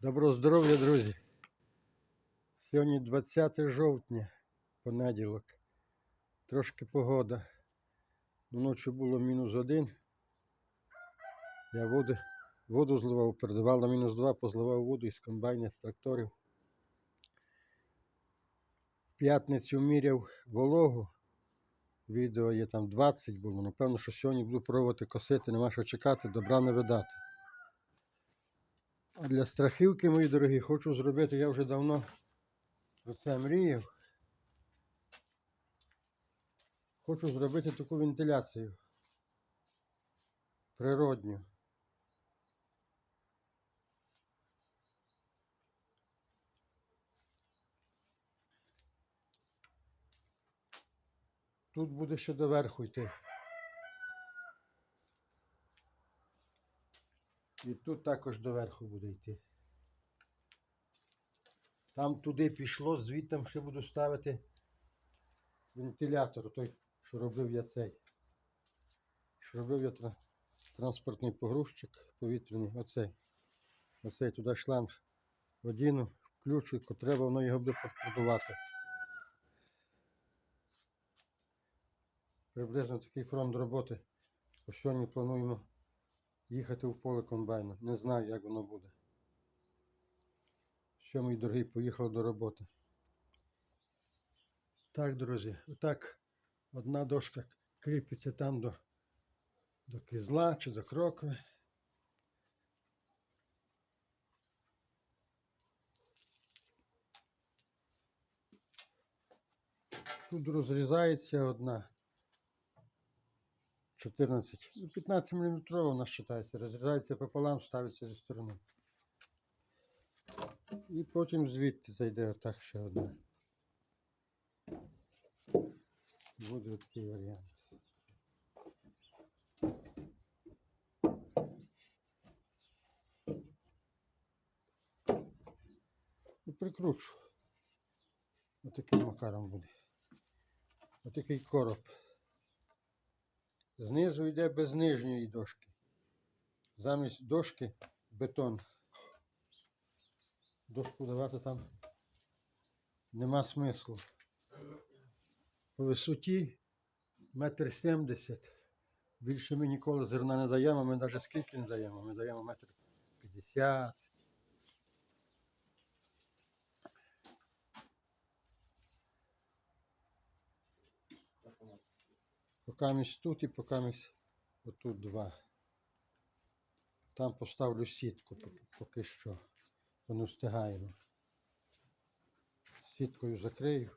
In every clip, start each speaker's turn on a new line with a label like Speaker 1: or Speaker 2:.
Speaker 1: Доброго здоров'я, друзі. Сьогодні 20 жовтня, понеділок. Трошки погода. Вночі було мінус один. Я воду, воду зливав, передавав на мінус два, позливав воду із комбайна, з тракторів. В п'ятницю міряв вологу. Відео є там 20 було. Напевно, що сьогодні буду пробувати косити, нема що чекати, добра не видати. А для страхівки, мої дорогі, хочу зробити, я вже давно про це мріяв. Хочу зробити таку вентиляцію. Природню. Тут буде ще доверху йти. І тут також доверху буде йти. Там туди пішло, звідти ще буду ставити вентилятор, той, що робив я цей. Що робив я транспортний погрузчик повітряний, оцей. Оцей туди шланг одіну, включу, треба, воно його буде продувати. Приблизно такий фронт роботи. По сьогодні плануємо їхати в поле комбайна. Не знаю, як воно буде. Що, мій дорогий, поїхав до роботи. Так, друзі, отак одна дошка кріпиться там до, до кизла чи до крокви. Тут розрізається одна. 14, ну 15 мм нас вважається, розрізається пополам, ставиться зі сторони. І потім звідти зайде отак ще одна. Буде такий варіант. І прикручу. Отаким макаром буде. Отакий короб. Знизу йде без нижньої дошки. Замість дошки бетон. Дошку давати там нема смислу. По висоті метр сімдесят. Більше ми ніколи зерна не даємо, ми навіть скільки не даємо, ми даємо метр п'ятдесят. Покамість тут і покамість отут два. Там поставлю сітку поки, що. Бо не встигаємо. Сіткою закрию.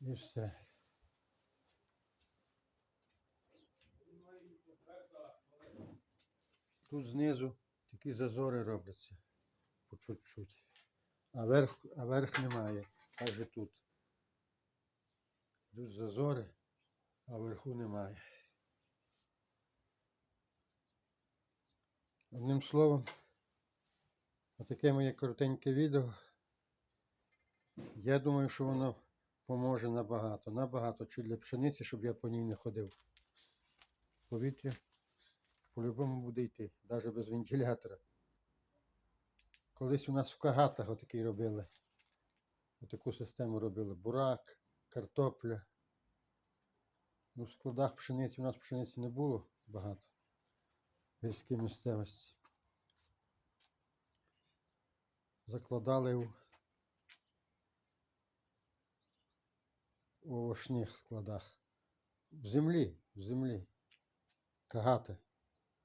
Speaker 1: І все. Тут знизу такі зазори робляться по чуть-чуть. А верх, а верх немає. Каже тут. Тут зазори, а верху немає. Одним словом, отаке моє коротеньке відео. Я думаю, що воно поможе набагато. Набагато чи для пшениці, щоб я по ній не ходив. Повітря по-любому буде йти, навіть без вентилятора. Колись у нас в кагатах отакий робили. Отаку систему робили. Бурак, картопля. Ну, в складах пшениці у нас пшениці не було багато. Гірській місцевості. Закладали у овочних складах. В землі, в землі. Кагати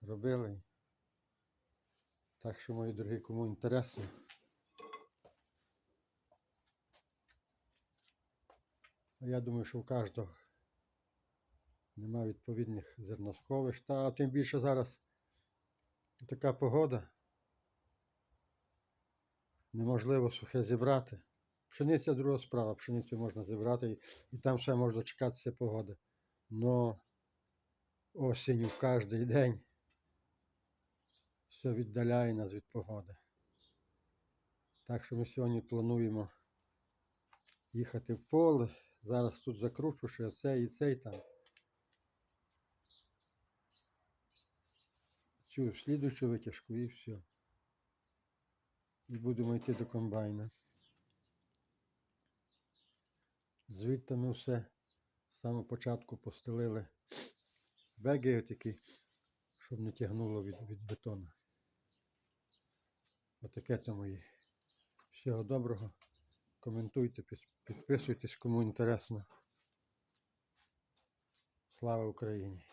Speaker 1: робили. Так що, мої дорогі, кому інтересно. Я думаю, що у кожного нема відповідних зерносховищ. Та тим більше зараз така погода. Неможливо сухе зібрати. Пшениця друга справа, пшеницю можна зібрати і, і там ще можна чекатися погоди. Но осінь в кожний день все віддаляє нас від погоди. Так що ми сьогодні плануємо їхати в поле. Зараз тут закручу ще цей і цей там. цю слідучу витяжку і все. І будемо йти до комбайна. Звідти ми все з самого початку постелили беги такі, щоб не тягнуло від, від бетону. Отаке то мої. Всього доброго. Коментуйте, підписуйтесь, кому інтересно. Слава Україні!